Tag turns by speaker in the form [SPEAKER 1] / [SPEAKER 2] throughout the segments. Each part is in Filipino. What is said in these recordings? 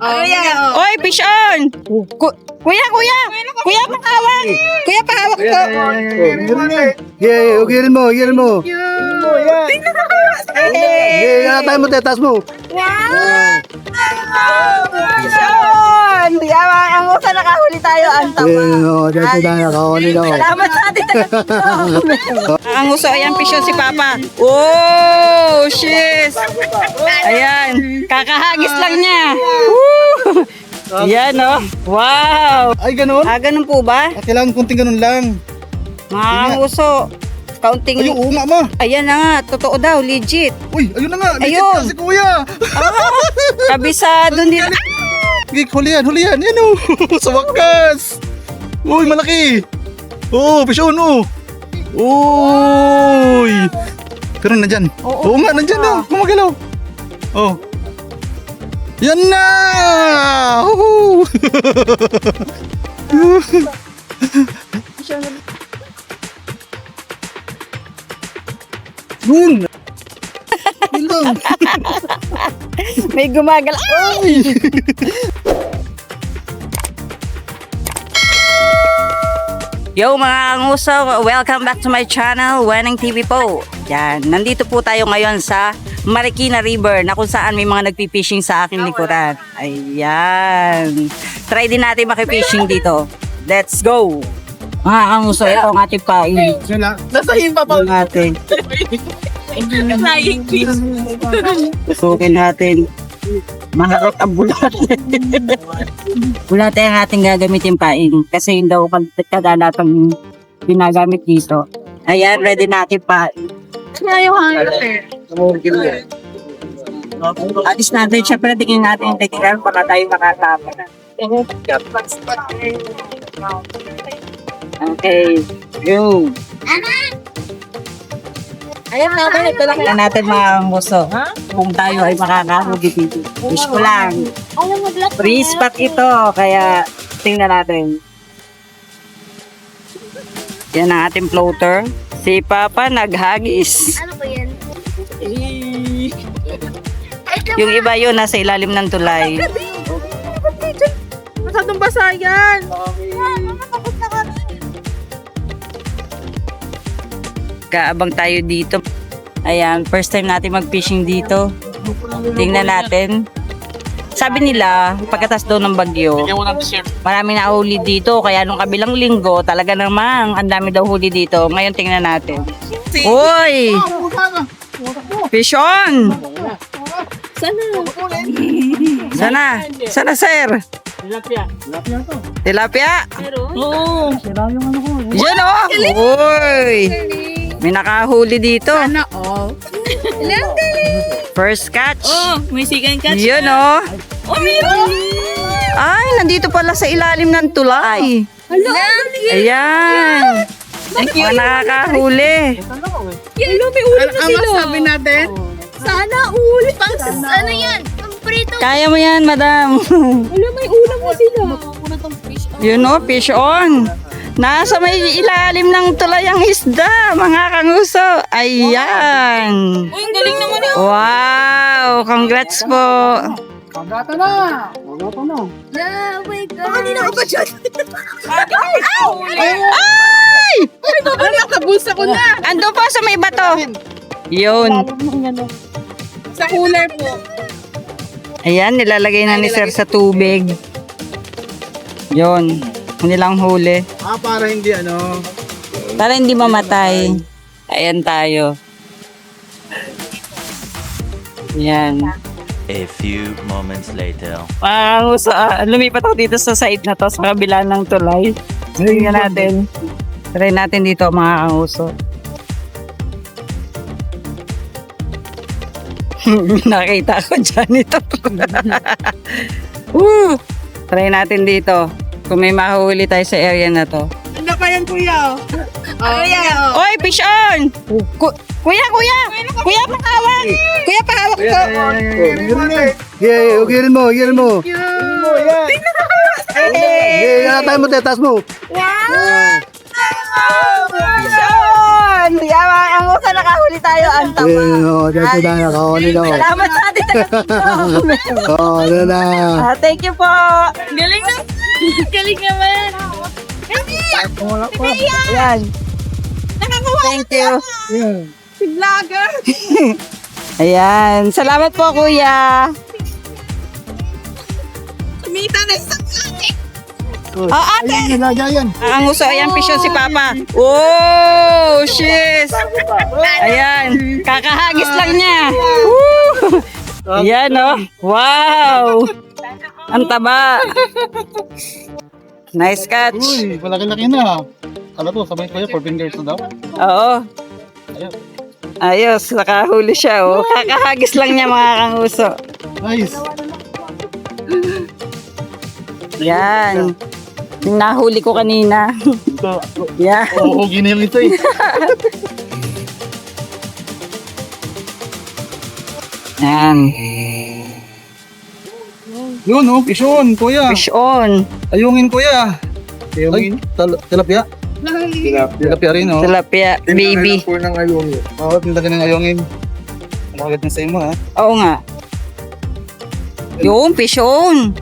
[SPEAKER 1] Ano yan?
[SPEAKER 2] Oy, fish on! Ku- kuya, kuya! Kuya, pakawak! Kuya, pakawak ko!
[SPEAKER 3] Yeah, ugirin mo, ugirin mo. Yeah, atay mo, tetas mo.
[SPEAKER 2] Fish on! Yawa, ang usa nakahuli tayo. Ang tama.
[SPEAKER 3] Yeah, oh, dito na nakahuli na.
[SPEAKER 2] Salamat sa atin. ang uso, ayan, fish on si Papa. Oh, shit! Ayan, kakahagis lang niya. Woo! Yan, oh. Wow!
[SPEAKER 3] Ay, ganun?
[SPEAKER 2] Ah, ganun po ba?
[SPEAKER 3] Ah, Kailangan kunting ganun lang.
[SPEAKER 2] Mga kanguso, kaunting...
[SPEAKER 3] Ay, oo nga ma.
[SPEAKER 2] Ayan na nga, totoo daw, legit.
[SPEAKER 3] Uy, ayun na nga. Legit
[SPEAKER 2] Ayun.
[SPEAKER 3] na si kuya.
[SPEAKER 2] Kabisado nila.
[SPEAKER 3] Gig, hulihan, hulihan. Yan o. Sa wakas. Uy, malaki. Oo, oh, pisyon o. Uy. Pero nandyan. Oo, nga, nandyan na. Gumagalaw. Oh. Yan na! Woohoo! Yun! Yun lang.
[SPEAKER 2] May gumagal. Ay! Yo mga kanguso, welcome back to my channel, Weneng TV po. Yan, nandito po tayo ngayon sa Marikina River na kung saan may mga nagpipishing sa aking likuran. Ayan. Try din natin makipishing dito. Let's go! Mga kanguso, ito ang ating pain.
[SPEAKER 1] Nasahin pa pa.
[SPEAKER 2] Ito natin.
[SPEAKER 1] Nasahin, please.
[SPEAKER 2] Tusukin natin. Maharot ang bulate. bulate ang ating gagamitin pain. Kasi yun daw kag- kadalatang ginagamit dito. Ayan, ready natin.
[SPEAKER 1] Kaya yung hangin, sir.
[SPEAKER 2] Alis natin, syempre tingin natin yung technical para tayo makatapa na. Okay, go.
[SPEAKER 1] Ayan na, ito lang.
[SPEAKER 2] Tingnan natin mga muso. Kung tayo ay makakahugi dito. Wish ko lang.
[SPEAKER 1] Alam mo, black.
[SPEAKER 2] Free spot ito, kaya tingnan natin. Yan ang ating floater. Si Papa naghagis.
[SPEAKER 1] Ano ba yan?
[SPEAKER 2] Yung iba yun, nasa ilalim ng tulay.
[SPEAKER 1] Masyadong basa yan.
[SPEAKER 2] Kaabang tayo dito. Ayan, first time natin mag-fishing dito. Tingnan natin. Sabi nila, pagkatas daw ng bagyo, marami na huli dito. Kaya nung kabilang linggo, talaga namang ang dami daw huli dito. Ngayon tingnan natin. Uy! Fish on!
[SPEAKER 1] Sana.
[SPEAKER 2] Sana? Sana, sir? Tilapia?
[SPEAKER 1] Oo.
[SPEAKER 2] Yan o! Uy! May nakahuli dito.
[SPEAKER 1] Sana all. Ilang galing.
[SPEAKER 2] First catch.
[SPEAKER 1] Oh, may second catch.
[SPEAKER 2] Yan o.
[SPEAKER 1] Oh, meron.
[SPEAKER 2] Ay, nandito pala sa ilalim ng tulay.
[SPEAKER 1] Hello. Galing.
[SPEAKER 2] Ayan.
[SPEAKER 1] Thank you.
[SPEAKER 2] Mga nakakahuli.
[SPEAKER 1] Hello, may ulam na sila.
[SPEAKER 4] sabi natin?
[SPEAKER 1] Sana uli. Pang, ano yan? Pang prito.
[SPEAKER 2] Kaya mo yan, madam.
[SPEAKER 1] Hello, may ulam na sila.
[SPEAKER 2] Yun o, fish on. Nasa may ilalim ng tulay ang isda, mga kanguso. Ayan.
[SPEAKER 1] Uy, ang galing naman yun.
[SPEAKER 2] Wow, congrats po.
[SPEAKER 4] Pagata na! Pagata na!
[SPEAKER 1] Yeah, oh my God. Baka nila ka pa dyan.
[SPEAKER 2] Ay!
[SPEAKER 4] Ano nakabulsa ko na?
[SPEAKER 2] Ando po sa may bato. Yun.
[SPEAKER 4] Sa cooler po.
[SPEAKER 2] Ayan, nilalagay na ni sir sa tubig. Yun. Nilang huli.
[SPEAKER 3] Ah, para hindi ano.
[SPEAKER 2] Para hindi mamatay. Ayan tayo. Ayan.
[SPEAKER 5] A few moments later.
[SPEAKER 2] Ang sa lumipat ako dito sa side na to, sa kabila ng tulay. Tingnan natin. Try natin dito mga kanguso. Nakita ko dyan ito. Woo! Try natin dito. Kung may mahuli tayo sa area na to.
[SPEAKER 4] Ano pa yan, kuya? Oh, yeah.
[SPEAKER 2] Oy, fish on! Ku- kuya, kuya! Kuya, pakawak! Kuya, pakawak ko!
[SPEAKER 3] Yeah, ugirin mo, ugirin mo.
[SPEAKER 2] Hey!
[SPEAKER 3] Yeah, atay mo, tetas mo.
[SPEAKER 2] Fish on! Yawa, ang Kumusta nakahuli tayo? Ang tama.
[SPEAKER 3] oo, dito na, nakahuli na.
[SPEAKER 2] Salamat sa atin.
[SPEAKER 3] Oo, ano na.
[SPEAKER 2] Ah, thank you po.
[SPEAKER 1] Galing na. Galing naman.
[SPEAKER 2] Ayan. Thank you.
[SPEAKER 4] Si vlogger.
[SPEAKER 2] Ayan. Salamat po, kuya.
[SPEAKER 4] Kumita na isang.
[SPEAKER 2] Oh, ate.
[SPEAKER 3] Ayun, yan.
[SPEAKER 2] Ang uso, ayan, pisyon si Papa. Oh, shiz. Ayan, kakahagis lang niya. Woo! Ayan, oh. Wow. Ang taba. Nice catch.
[SPEAKER 3] Uy, malaki-laki na. Ano to, sabay ko yan, four fingers na daw.
[SPEAKER 2] Oo. Ayos, nakahuli siya, oh. Kakahagis lang niya, mga kanguso.
[SPEAKER 3] Nice.
[SPEAKER 2] Yan. Yung nahuli ko kanina.
[SPEAKER 3] Ito,
[SPEAKER 2] Yan.
[SPEAKER 3] oo, ginil ito eh.
[SPEAKER 2] Yan.
[SPEAKER 3] Yun, oh, pisyon, kuya.
[SPEAKER 2] Fish on.
[SPEAKER 3] Ayungin, kuya. Ayungin? Tal tilapia? Tilapia rin, oh.
[SPEAKER 2] Tilapia, baby.
[SPEAKER 3] po ng ayungin. Oo, tindagan ng ayungin. Bakit na sa imo, ha?
[SPEAKER 2] Oo nga. Yung fish on.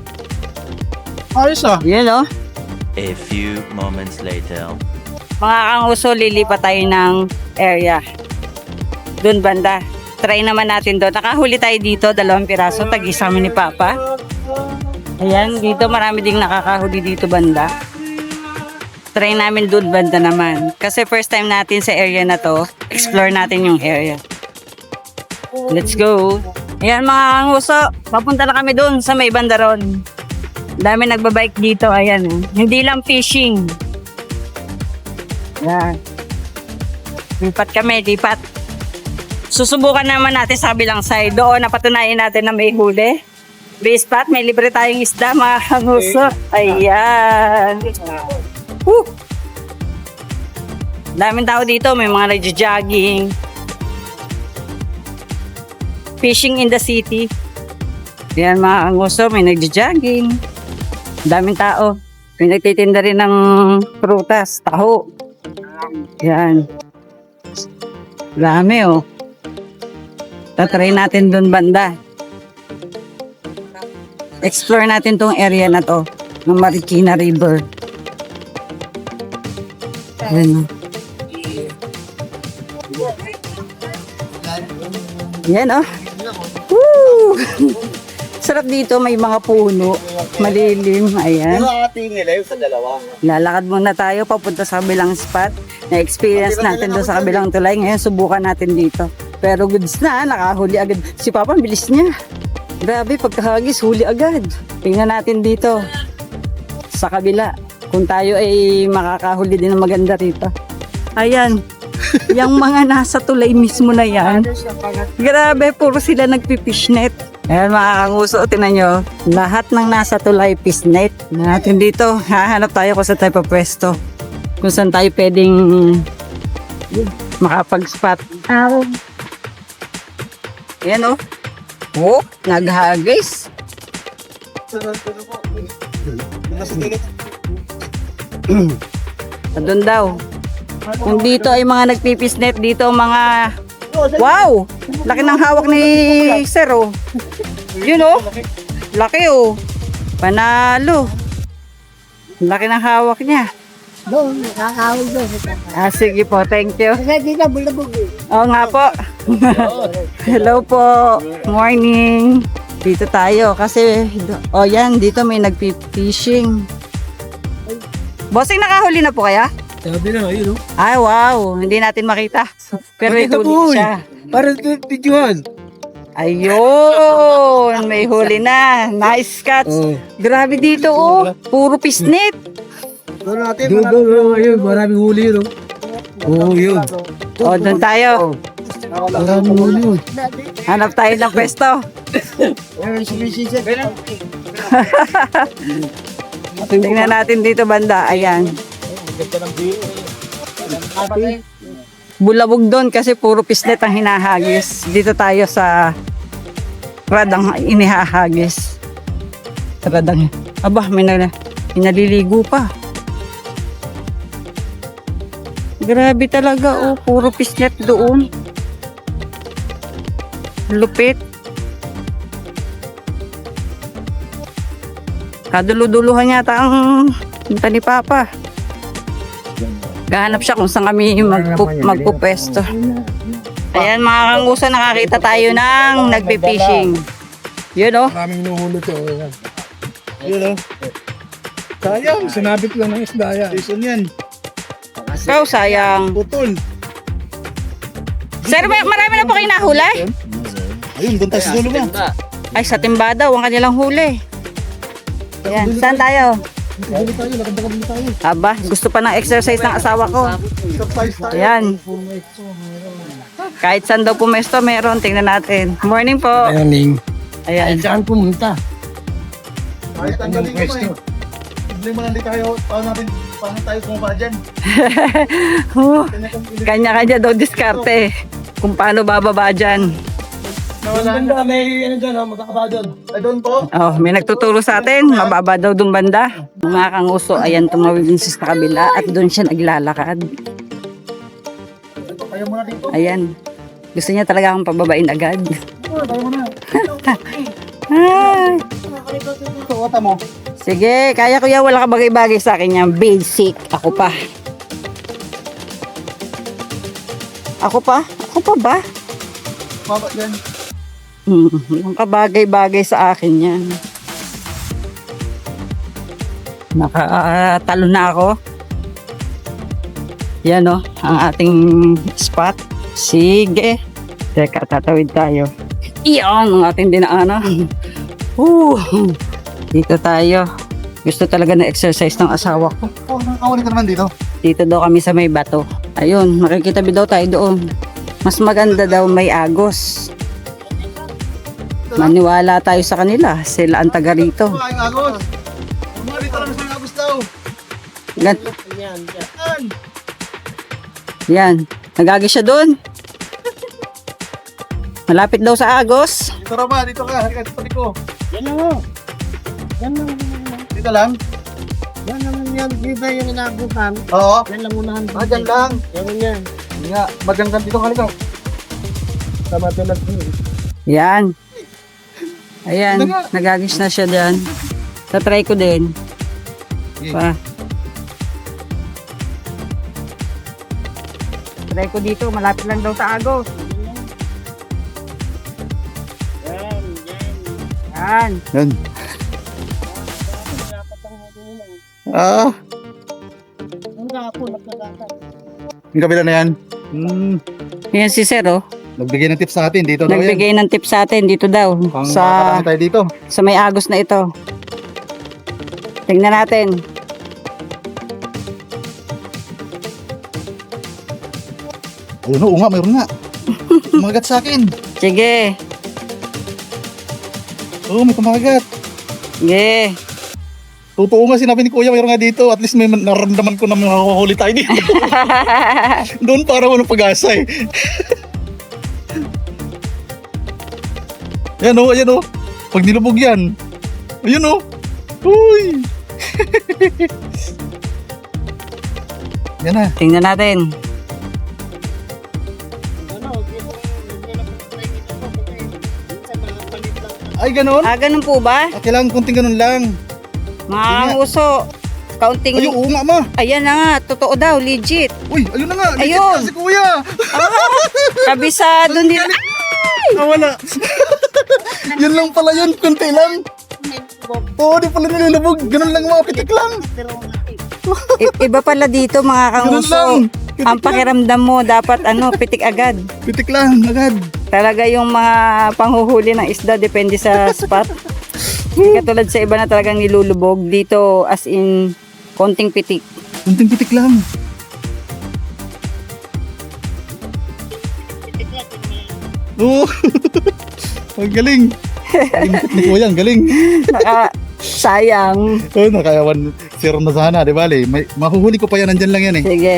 [SPEAKER 3] Ayos, ah.
[SPEAKER 2] Yan, oh.
[SPEAKER 5] A few moments later.
[SPEAKER 2] Mga kanguso, lilipat tayo ng area. Doon banda. Try naman natin doon. Nakahuli tayo dito, dalawang piraso, tag-isama ni Papa. Ayan, dito marami ding nakakahuli dito banda. Try namin doon banda naman. Kasi first time natin sa area na to, explore natin yung area. Let's go. Ayan mga kanguso, papunta na kami doon sa may banda ron. Dami nagbabike dito, ayan. Hindi lang fishing. Yan. Lipat kami, lipat. Susubukan naman natin sa kabilang side. Doon, napatunayan natin na may huli. Base spot, may libre tayong isda, mga kanguso. Ayan. Woo! Daming tao dito, may mga nagja-jogging. Fishing in the city. Ayan mga kanguso, may nagja-jogging. Daming tao. May nagtitinda rin ng prutas, taho. Yan. Dami oh. Tatry natin doon banda. Explore natin tong area na to ng Marikina River. Yan. oh. Oh. Sarap dito, may mga puno, malilim, ayan. Lalakad muna tayo papunta sa kabilang spot. Na-experience natin doon sa kabilang tulay. Ngayon, subukan natin dito. Pero goods na, nakahuli agad. Si Papa, bilis niya. Grabe, pagkahagis, huli agad. Tingnan natin dito. Sa kabila. Kung tayo ay makakahuli din ng maganda rito. Ayan. yung mga nasa tulay mismo na yan. Grabe, puro sila nagpipishnet. Ayan mga kanguso, tinan nyo. Lahat ng nasa tulay fishnet. Na natin dito, hahanap tayo kung saan tayo papwesto. Kung saan tayo pwedeng makapag-spot. Ayan oh. Oh, naghagis. Doon daw. Kung dito ay mga nagpipisnet dito mga Wow! Laki ng hawak ni Sir oh. Yun oh. Laki oh. Panalo. Laki ng hawak niya.
[SPEAKER 6] Doon, nakakawal doon.
[SPEAKER 2] Ah, sige po. Thank you.
[SPEAKER 6] Kasi dito, bulabog eh.
[SPEAKER 2] Oo nga po. Hello po. Morning. Dito tayo kasi oh yan dito may nagpi-fishing. Bossing nakahuli na po kaya?
[SPEAKER 4] Sabi na, yun o.
[SPEAKER 2] Ay wow, hindi natin makita. Pero may
[SPEAKER 4] Makita
[SPEAKER 2] huli
[SPEAKER 4] po,
[SPEAKER 2] siya.
[SPEAKER 4] Para videohan.
[SPEAKER 2] Ayun, may huli na. Nice catch.
[SPEAKER 4] Oh.
[SPEAKER 2] Grabe dito oh. Puro pisnit.
[SPEAKER 4] Doon natin, doon, doon, doon, yun, maraming huli yun. Oo, oh, yun.
[SPEAKER 2] O, doon tayo.
[SPEAKER 4] Maraming huli yun.
[SPEAKER 2] Hanap tayo ng pwesto. Tingnan natin dito banda. Ayan. Bulabog doon kasi puro pisnet ang hinahagis. Dito tayo sa radang inihahagis. Radang. Aba, may, na, may naliligo pa. Grabe talaga, oh. Puro pislet doon. Lupit. Kaduluduluhan yata ang punta ni Papa. Gahanap siya kung saan kami magpu magpupwesto. Ayan mga kanguso, nakakita tayo ng nagpe-fishing. Yun oh.
[SPEAKER 4] Maraming nuhulog to.
[SPEAKER 3] Yun oh. Sayang.
[SPEAKER 4] Sinabit lang ng isda yan.
[SPEAKER 3] Jason yan.
[SPEAKER 2] Ikaw, sayang.
[SPEAKER 3] Putol.
[SPEAKER 2] Sir, may- marami na po kayo nahuli?
[SPEAKER 3] Ayun, doon tayo sa dulo mo.
[SPEAKER 2] Ay, sa timba daw, ang kanilang huli. Ayan, saan tayo?
[SPEAKER 4] Dito tayo, mo tayo.
[SPEAKER 2] Aba, gusto pa ng exercise ng asawa ko.
[SPEAKER 3] Exercise tayo.
[SPEAKER 2] Ayan. Kahit saan daw pumesto, meron. Tingnan natin. Morning po.
[SPEAKER 4] Morning.
[SPEAKER 2] Ayan.
[SPEAKER 4] Saan pumunta?
[SPEAKER 3] Kahit ang galing mo eh. Problema na hindi tayo. Paano natin, paano tayo bumaba dyan?
[SPEAKER 2] Oh, Kanya-kanya daw diskarte. Kung paano bababa dyan.
[SPEAKER 3] Nawala na.
[SPEAKER 4] Banda, may ano dyan, oh, magkakaba dyan.
[SPEAKER 3] Ay, doon po.
[SPEAKER 2] Oh, may nagtuturo sa atin. Mababa daw dun banda. Mga kanguso, ayan tumawid din siya sa kabila at doon siya naglalakad.
[SPEAKER 3] Tayo muna dito.
[SPEAKER 2] Ayan. Gusto niya talaga akong pababain agad.
[SPEAKER 3] Tayo muna.
[SPEAKER 2] Ay.
[SPEAKER 3] Ota mo.
[SPEAKER 2] Sige, kaya ko yan. Wala ka bagay-bagay sa akin yan. Basic. Ako pa. Ako pa? Ako pa ba?
[SPEAKER 3] Baba dyan.
[SPEAKER 2] Yung kabagay-bagay sa akin yan. Nakatalo na ako. Yan o, ang ating spot. Sige. Teka, tatawid tayo. Iyan ang ating dinaanan. Woo! Dito tayo. Gusto talaga na exercise ng asawa ko.
[SPEAKER 3] Oh, nakakawali ka naman dito.
[SPEAKER 2] Dito daw kami sa may bato. Ayun, makikitabi daw tayo doon. Mas maganda daw may agos. Maniwala tayo sa kanila. Sila ang taga rito.
[SPEAKER 3] Dito lang.
[SPEAKER 2] Gan
[SPEAKER 3] Yan.
[SPEAKER 2] yan. Nagagi siya doon. Malapit daw sa agos.
[SPEAKER 3] Dito Rama, dito ka. Halika dito ko.
[SPEAKER 6] Yan lang oh. Yan lang.
[SPEAKER 3] Dito lang.
[SPEAKER 6] Yan lang yan. Di ba yung inabutan?
[SPEAKER 3] Oo.
[SPEAKER 6] Yan lang unahan.
[SPEAKER 3] Ah, dyan lang.
[SPEAKER 6] Yan lang yan.
[SPEAKER 3] Nga, magandang dito halika.
[SPEAKER 6] Tama tulad ko.
[SPEAKER 2] Yan. Ayan, nagagis na siya dyan. Tatry ko din. Pa. Try ko dito, malapit lang daw sa agos.
[SPEAKER 6] Yan. Yan.
[SPEAKER 2] Yan.
[SPEAKER 3] Yan. Ah,
[SPEAKER 6] Ang
[SPEAKER 3] kabila na yan. Hmm.
[SPEAKER 2] Yan si Sir, oh.
[SPEAKER 3] Nagbigay ng tips sa atin. Dito daw yan.
[SPEAKER 2] Nagbigay ng tip sa atin dito daw.
[SPEAKER 3] Pang
[SPEAKER 2] Sa,
[SPEAKER 3] makakarami tayo dito.
[SPEAKER 2] sa may agos na ito. Tingnan natin.
[SPEAKER 3] Ayun, oo nga, mayroon nga. Kumagat sa akin.
[SPEAKER 2] Sige.
[SPEAKER 3] Oo, may kumagat.
[SPEAKER 2] Sige.
[SPEAKER 3] Totoo nga sinabi ni Kuya, mayroon nga dito. At least may naramdaman ko na makakahuli tayo dito. Doon para walang pag-asa eh. Ayan o, ayan o. Pag nilubog yan. Ayun o. Uy. yan na.
[SPEAKER 2] Tingnan natin.
[SPEAKER 3] Ay, ganun.
[SPEAKER 2] Ah, ganun po ba?
[SPEAKER 3] Ah, kailangan konting ganun lang.
[SPEAKER 2] Mga kanguso. Kaunting...
[SPEAKER 3] Ay, oo nga ma.
[SPEAKER 2] Ayan na nga. Totoo daw. Legit.
[SPEAKER 3] Uy, ayun na nga. Legit
[SPEAKER 2] Ayun.
[SPEAKER 3] na si Kuya.
[SPEAKER 2] Kabisado nila.
[SPEAKER 3] Nawala. yun lang pala yun. Kunti lang. Oo, di pala nilulubog. Ganun lang mga pitik lang.
[SPEAKER 2] I- iba pala dito mga kanguso. Ang pakiramdam mo dapat ano, pitik agad.
[SPEAKER 3] Pitik lang, agad.
[SPEAKER 2] Talaga yung mga panghuhuli ng isda depende sa spot. Hindi katulad sa iba na talagang nilulubog. Dito as in konting pitik.
[SPEAKER 3] Kunting pitik lang. Oo. ang galing. Ni Kuya, ang galing.
[SPEAKER 2] Saka, sayang.
[SPEAKER 3] Oh, nakayawan zero na sana, di ba? Le? May, mahuhuli ko pa yan, nandyan lang yan eh.
[SPEAKER 2] Sige.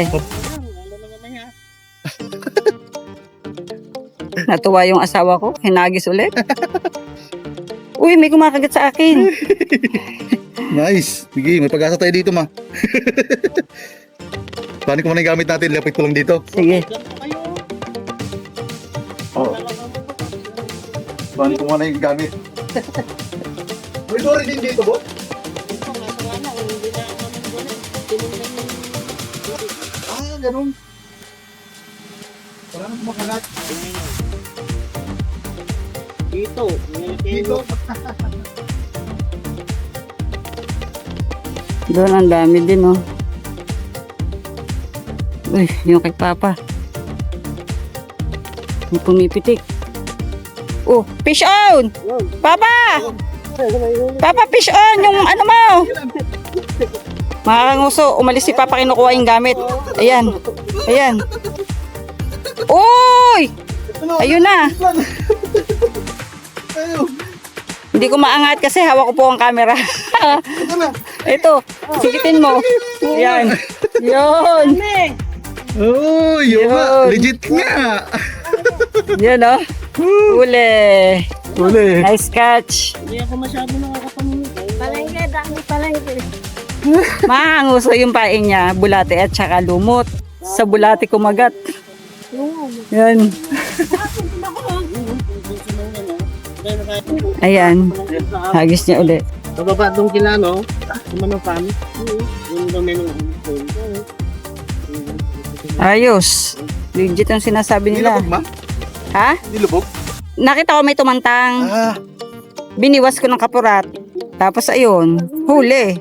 [SPEAKER 2] Natuwa yung asawa ko. Hinagis ulit. Uy, may kumakagat sa akin.
[SPEAKER 3] Nice. Sige, may pag-asa tayo dito, ma. Paano ko muna yung gamit natin? Lapit ko lang dito.
[SPEAKER 2] Sige.
[SPEAKER 3] Paano ko muna yung gamit? May dory din dito, bo? Ah, ganun. Wala nang kumakalat.
[SPEAKER 6] Dito.
[SPEAKER 3] Dito.
[SPEAKER 2] Doon ang dami din, oh. Uy, yung kay Papa. May pumipitik. Oh, fish on! Papa! Papa, fish on! Yung ano mo! Mga kanguso, umalis si Papa kinukuha yung gamit. Ayan. Ayan. Uy! Ayun na. Hindi ko maangat kasi hawak ko po ang camera.
[SPEAKER 3] Ito
[SPEAKER 2] sigitin mo. Yan. Yun.
[SPEAKER 3] Oh. Yun. Legit nga.
[SPEAKER 2] Yan oh. Uli.
[SPEAKER 3] Uli.
[SPEAKER 2] Nice catch.
[SPEAKER 6] Hindi ako masyado nakakapanunod.
[SPEAKER 1] Palengke, dami palengke.
[SPEAKER 2] Mahanguso yung pain niya, bulate at saka lumot. Sa bulate kumagat. Yan. Ayan. Hagis niya uli.
[SPEAKER 6] Bababa doon kila, no? Kumano pa? Yung dami ng
[SPEAKER 2] Ayos. Legit ang sinasabi nila.
[SPEAKER 3] Ma?
[SPEAKER 2] Ha?
[SPEAKER 3] Nilubog?
[SPEAKER 2] Nakita ko may tumantang.
[SPEAKER 3] Ah.
[SPEAKER 2] Biniwas ko ng kapurat. Tapos ayun, huli.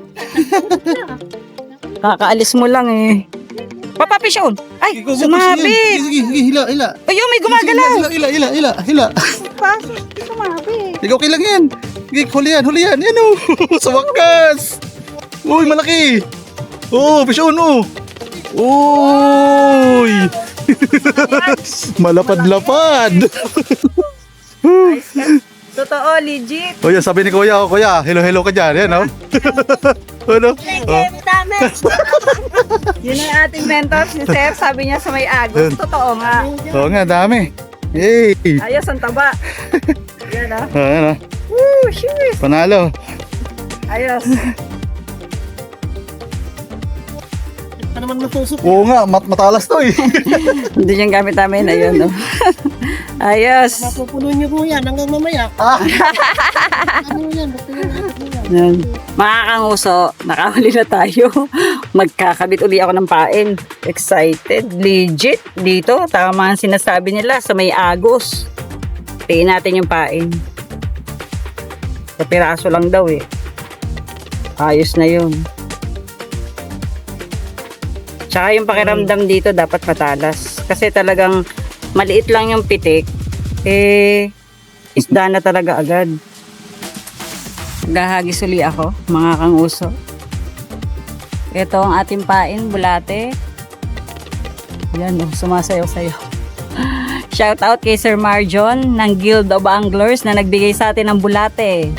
[SPEAKER 2] Kakaalis mo lang eh. Papapisyon! Ay,
[SPEAKER 3] Sige,
[SPEAKER 2] sumabi!
[SPEAKER 3] Sige, sige, hila, hila.
[SPEAKER 2] Ayun, may gumagalaw!
[SPEAKER 3] Hila, hila, hila, hila, hila.
[SPEAKER 2] Sumabi!
[SPEAKER 3] Sige, okay lang yan. Sige, huli yan, huli yan. Yan o. Sa wakas. Uy, malaki. Oh, pisyon oh. Uy. Malapad-lapad.
[SPEAKER 2] Totoo, legit!
[SPEAKER 3] O yan, sabi ni Kuya, oh, Kuya, hello, hello ka dyan. Yan, oh. ano? Oh.
[SPEAKER 2] Yun ang ating mentor, si Sir. Sabi niya sa may agos.
[SPEAKER 3] Yun.
[SPEAKER 2] Totoo nga.
[SPEAKER 3] Oo nga, dami. Yay.
[SPEAKER 2] Ayos, ang taba. Yan ah.
[SPEAKER 3] Ah, ano,
[SPEAKER 2] Woo, shoot!
[SPEAKER 3] panalo.
[SPEAKER 2] Ayos.
[SPEAKER 6] Pa naman matusok.
[SPEAKER 3] Oo nga, mat matalas to eh.
[SPEAKER 2] Hindi yung gamit namin. Ayun, no. Ayos.
[SPEAKER 6] Mapupuno niyo po yan hanggang mamaya.
[SPEAKER 3] Ah.
[SPEAKER 6] Ano yan? Ba't yan?
[SPEAKER 2] Yan. Mga kanguso, nakahuli na tayo. Magkakabit uli ako ng pain. Excited. Legit. Dito, tama ang sinasabi nila sa may agos. Tingin natin yung pain. Sa piraso lang daw eh. Ayos na yun. Tsaka yung pakiramdam dito dapat matalas. Kasi talagang maliit lang yung pitik. Eh, isda na talaga agad. Gahagis uli ako, mga kanguso. Ito ang ating pain, bulate. Yan, oh, sumasayaw-sayaw. Shout out kay Sir Marjon ng Guild of Anglers na nagbigay sa atin ng bulate.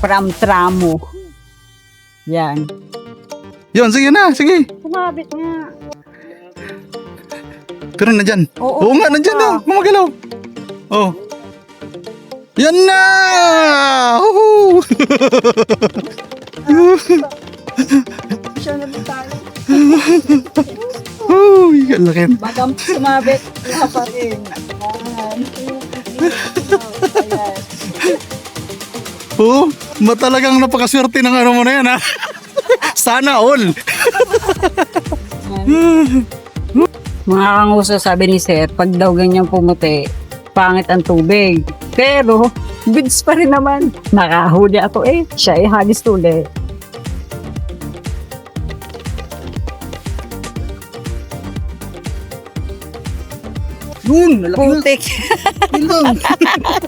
[SPEAKER 2] From Tramo. Yan.
[SPEAKER 3] Yun, sige na, sige.
[SPEAKER 2] Sumabit nga.
[SPEAKER 3] Pero nandyan.
[SPEAKER 2] Oo.
[SPEAKER 3] Oo nga, nandyan na. Gumagalaw. Oh. Yan na! Woohoo!
[SPEAKER 2] Siya na tayo.
[SPEAKER 3] Uy, ang laki.
[SPEAKER 2] Bagam sumabit. Wala pa rin. Yan. Ayan.
[SPEAKER 3] Oo, ma talagang napakaswerte ng ano mo na yan ha. Sana all.
[SPEAKER 2] Mga kanguso, sabi ni Sir, pag daw ganyan pumuti, pangit ang tubig. Pero, bids pa rin naman. Nakahuli ako eh. Siya ay hagis tuli.
[SPEAKER 3] Yun, lalaki na.
[SPEAKER 2] Putik.
[SPEAKER 3] Yun lang.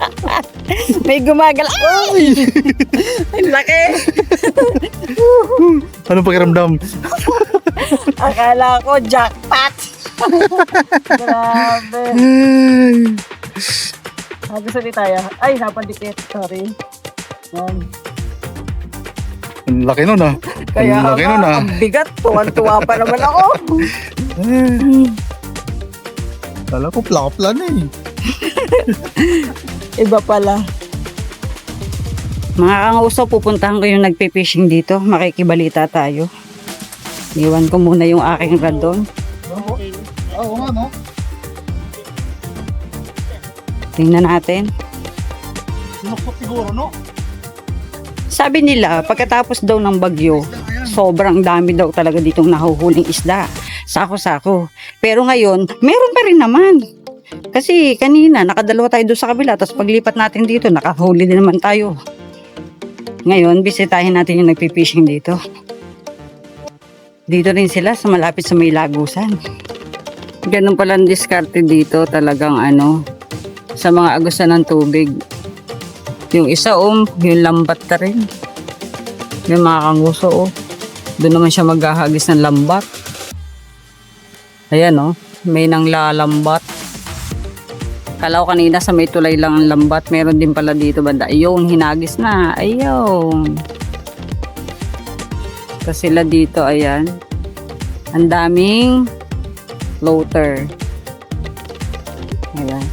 [SPEAKER 2] May gumagal. Ay! Ang laki.
[SPEAKER 3] Anong pakiramdam?
[SPEAKER 2] Akala ko jackpot. Grabe. Hagis ulit tayo. Ay, napandikit. Sorry. Yan.
[SPEAKER 3] Ang laki nun ah.
[SPEAKER 2] Kaya
[SPEAKER 3] ang laki
[SPEAKER 2] nga,
[SPEAKER 3] nun ah.
[SPEAKER 2] ang bigat. Tuwan-tuwa pa naman ako.
[SPEAKER 3] Kala ko plaka na eh.
[SPEAKER 2] Iba pala. Mga kanguso, pupuntahan ko yung nagpe-fishing dito. Makikibalita tayo. Iwan ko muna yung aking rad doon.
[SPEAKER 3] Oo nga, no?
[SPEAKER 2] Tingnan natin.
[SPEAKER 3] Sinukot siguro, no?
[SPEAKER 2] Sabi nila, pagkatapos daw ng bagyo, sobrang dami daw talaga ditong nahuhuling isda. Sako-sako. Pero ngayon, meron pa rin naman. Kasi kanina, nakadalawa tayo doon sa kabila, tapos paglipat natin dito, nakahuli din naman tayo. Ngayon, bisitahin natin yung nagpipishing dito. Dito rin sila sa malapit sa may lagusan. Ganun pala ang diskarte dito, talagang ano, sa mga agusan ng tubig. Yung isa um, yung lambat ka rin. Yung mga kanguso oh. Doon naman siya maghahagis ng lambat. Ayan oh, may nang lalambat. Kala ko kanina sa may tulay lang ang lambat. Meron din pala dito banda. Ayun, hinagis na. Ayun. Tapos sila dito, ayan. Ang daming floater. Ayan.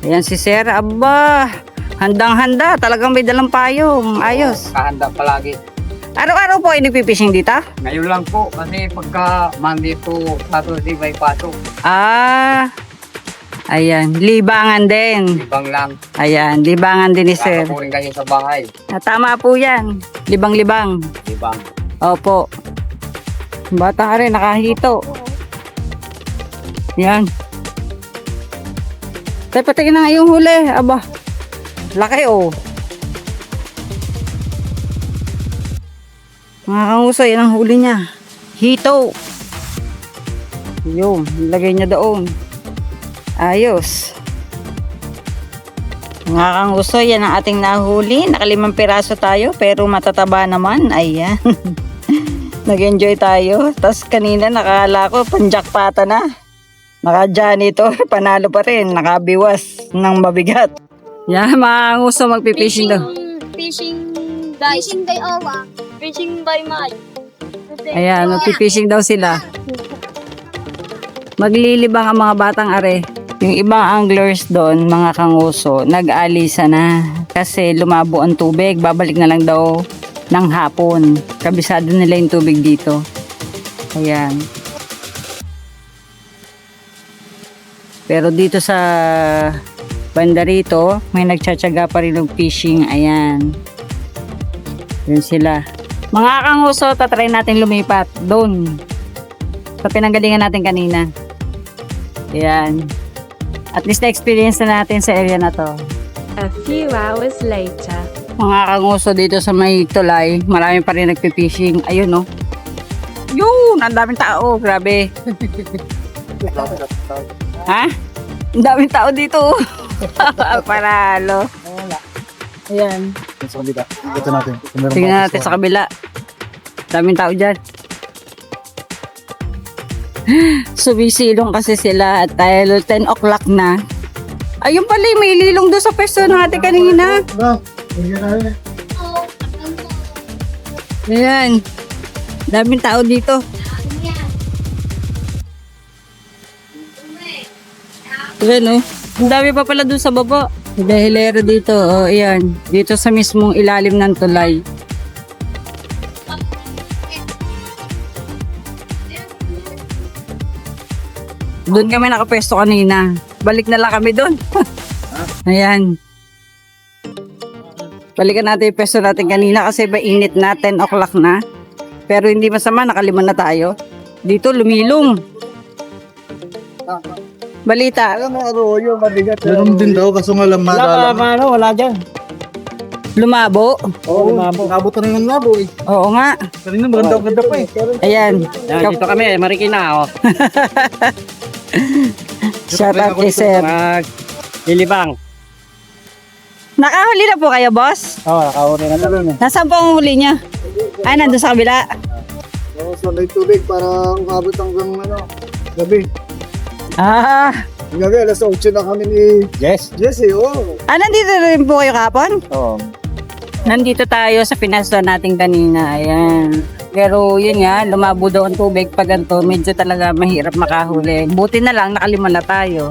[SPEAKER 2] Ayan si Sir. Aba, handang-handa. Talagang may dalang payong. Ayos.
[SPEAKER 4] Kahanda palagi.
[SPEAKER 2] Araw-araw po ay nagpipishing dito?
[SPEAKER 4] Ngayon lang po, kasi pagka Monday to Saturday may pasok,
[SPEAKER 2] Ah, ayan. Libangan din.
[SPEAKER 4] ibang lang.
[SPEAKER 2] Ayan, libangan din ni Sir.
[SPEAKER 4] Kakapurin kayo sa bahay.
[SPEAKER 2] Ah, tama po yan. Libang-libang.
[SPEAKER 4] Ibang.
[SPEAKER 2] Opo. Bata ka rin, nakahito. Yan. Tay, patingin na nga yung huli. Aba, laki oh. Mga kanguso, yan ang huli niya. Hito. Yun, lagay niya doon. Ayos. Mga kanguso, yan ang ating nahuli. Nakalimang piraso tayo, pero matataba naman. Ayan. Nag-enjoy tayo. Tapos kanina nakala ko panjakpata na. Naka-janitor, panalo pa rin. Nakabiwas ng mabigat. Yan, mga kanguso, magpipishing daw.
[SPEAKER 1] Fishing by... Fishing by Owa. Fishing by Mai.
[SPEAKER 2] Ayan, magpipishing daw sila. Maglilibang ang mga batang are. Yung ibang anglers doon, mga kanguso, nag-alisa na. Kasi lumabo ang tubig. Babalik na lang daw ng hapon. Kabisado nila yung tubig dito. Ayan. Pero dito sa banda rito, may nagtsatsaga pa rin ng fishing. Ayan. Yun sila. Mga kanguso, tatry natin lumipat doon. Sa pinanggalingan natin kanina. Ayan. At least na-experience na natin sa area na to.
[SPEAKER 7] A few hours later.
[SPEAKER 2] Mga kanguso dito sa may tulay, marami pa rin nagpipishing. Ayun, no? Yun! Ang daming tao. Grabe. ha? Ang daming tao dito. Paralo. Ayan.
[SPEAKER 3] Sa kabila. Ito natin.
[SPEAKER 2] Tingnan natin sa kabila. Daming tao dyan. Sumisilong kasi sila at dahil 10 o'clock na. Ayun pala, may lilong doon sa pwesto natin kanina. Ayan. Daming tao dito. Ayan oh. Ang dami pa pala doon sa baba. Hilera dito. Oh, ayan. Dito sa mismong ilalim ng tulay. Doon kami nakapwesto kanina. Balik na lang kami doon. Ayan. Balikan natin yung pwesto natin kanina kasi mainit na, 10 o'clock na. Pero hindi masama, nakalima na tayo. Dito, lumilong. Balita.
[SPEAKER 3] Meron din daw, kaso nga lang malalam.
[SPEAKER 4] ano, wala dyan.
[SPEAKER 2] Lumabo.
[SPEAKER 3] Oo, nabot na rin ng labo eh.
[SPEAKER 2] Oo nga.
[SPEAKER 3] Kanina maganda ganda pa eh.
[SPEAKER 2] Ayan.
[SPEAKER 4] Dito kami, marikina ako.
[SPEAKER 2] Shout out kay Sir.
[SPEAKER 4] Mag lilibang.
[SPEAKER 2] Nakahuli na po kayo, boss?
[SPEAKER 4] Oo, oh, nakahuli na talaga.
[SPEAKER 2] Nasaan po ang huli niya? Ay, nandun sa kabila.
[SPEAKER 3] Oo, so may tubig para umabot hanggang ano, gabi.
[SPEAKER 2] Ah,
[SPEAKER 3] Gabi, alas 8 na kami ni
[SPEAKER 4] Yes.
[SPEAKER 3] Jesse, oh.
[SPEAKER 2] ah nandito rin po kayo kapon?
[SPEAKER 4] Oo.
[SPEAKER 2] Nandito tayo sa pinasto natin kanina. Ayan. Pero yun nga, lumabo daw ang tubig pag ganito. Medyo talaga mahirap makahuli. Buti na lang, nakalima na tayo.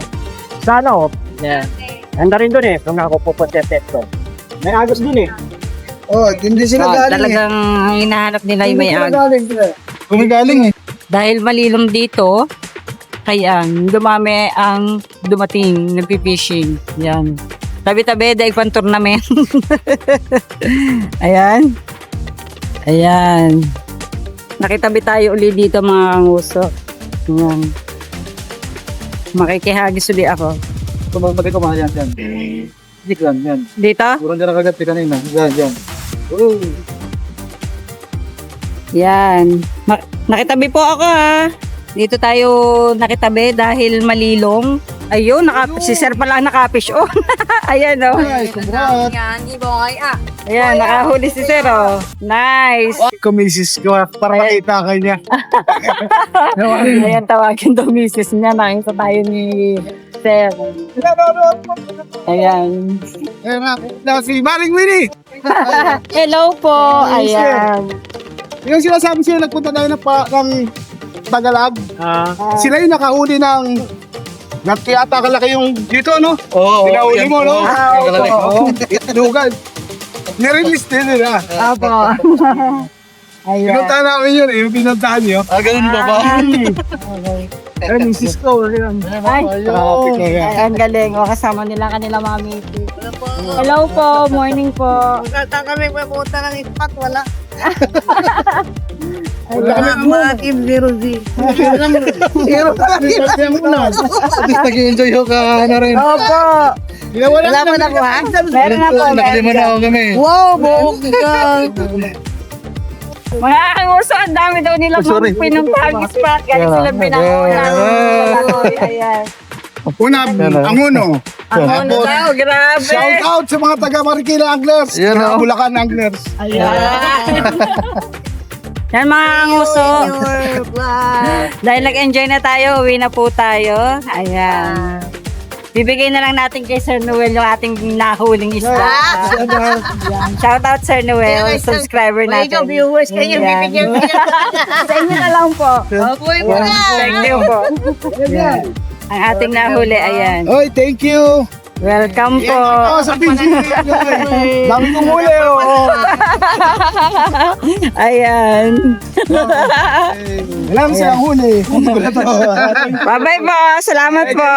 [SPEAKER 4] Sa ano? Yeah. Handa rin doon eh, kung ako pupunta sa Petro. May agos doon eh. Oh, hindi sila
[SPEAKER 2] Oh,
[SPEAKER 4] galing eh.
[SPEAKER 2] talagang ang hinahanap nila yung may
[SPEAKER 4] Hindi sila
[SPEAKER 2] ag.
[SPEAKER 4] galing.
[SPEAKER 3] eh.
[SPEAKER 2] Dahil malilom dito, kaya dumami ang dumating, nagpipishing. Yan. Tabi-tabi, dahil pang tournament. Ayan. Ayan. Nakitabi tayo uli dito mga nguso. Ayan. Makikihagis uli ako.
[SPEAKER 3] Kumabagay ko mga yan, yan. Dik lang, yan.
[SPEAKER 2] Dito?
[SPEAKER 3] Puro dyan nakagat ka kanina. Yan, yan. Oh.
[SPEAKER 2] Yan. Ma- nakitabi po ako ha. Dito tayo nakitabi dahil malilong. Ayun, naka, si Sir pala ang nakapish on. Ayan o. Oh.
[SPEAKER 3] Ay, kumbrad.
[SPEAKER 2] Ayan, nakahuli si Sir oh. Nice.
[SPEAKER 3] Kumisis ko ah, para makita ka niya.
[SPEAKER 2] Ayan, tawagin daw misis niya. Nakita tayo ni Sir. Ayan.
[SPEAKER 3] Ayan na, si Maring Winnie.
[SPEAKER 2] Hello po. Ayan.
[SPEAKER 3] Yung sinasabi sila, nagpunta tayo ng, pa, ng Tagalog. Sila yung nakahuli ng Nagtiyata kalaki yung dito, no? Oo. Pinahuli mo, no?
[SPEAKER 2] Ah, opo.
[SPEAKER 3] Oo. Inugan. Nirelease din nila.
[SPEAKER 2] Apo. Ayan.
[SPEAKER 3] Pinunta namin yun, eh. Yung pinuntahan nyo. Ah, ganun ba ba? Ayun, yung Cisco. Ayun.
[SPEAKER 2] Ay,
[SPEAKER 3] Traffic na yan.
[SPEAKER 2] Ay, ang galing. O, kasama nila kanila mami. Hello po. Morning po.
[SPEAKER 6] Kata kami pupunta ng ispat, wala.
[SPEAKER 3] Wala kami
[SPEAKER 6] Mga mga team zero Z.
[SPEAKER 3] Muna. At least nag-enjoy ko ka na rin.
[SPEAKER 2] Opo.
[SPEAKER 3] Wala
[SPEAKER 6] Wala mo na po, ha?
[SPEAKER 2] Meron na po.
[SPEAKER 3] Nakalima na ako kami.
[SPEAKER 6] Wow, buhok ka.
[SPEAKER 2] Mga kanguso, ang dami daw nila
[SPEAKER 3] Oh,
[SPEAKER 2] mga pinuntahan spot. Galing sila pinangunan.
[SPEAKER 3] Yeah.
[SPEAKER 2] Ayan.
[SPEAKER 3] Una, ang uno.
[SPEAKER 2] Ang ano daw, grabe.
[SPEAKER 3] Shout out sa mga taga Marikina Anglers.
[SPEAKER 4] Yan,
[SPEAKER 3] Mga
[SPEAKER 4] oh.
[SPEAKER 3] Bulacan Anglers.
[SPEAKER 2] Ayan. Yan mga
[SPEAKER 6] blood.
[SPEAKER 2] Dahil nag-enjoy na tayo, uwi na po tayo. Ayan. Bibigay na lang natin kay Sir Noel yung ating nahuling isda. Ayan. Shout out Sir Noel, subscriber
[SPEAKER 6] Mga
[SPEAKER 2] natin.
[SPEAKER 6] viewers kayo, bibigyan ko yan.
[SPEAKER 2] Sa inyo na lang po.
[SPEAKER 6] Apoy mo na.
[SPEAKER 2] Thank you po. Ang ating nahuli, ayan.
[SPEAKER 3] Oy, thank you.
[SPEAKER 2] Welcome po.
[SPEAKER 3] Oh, sa PG. Dami kong huli, oh.
[SPEAKER 2] Ayan.
[SPEAKER 3] Alam silang huli.
[SPEAKER 2] Bye-bye po. Salamat po.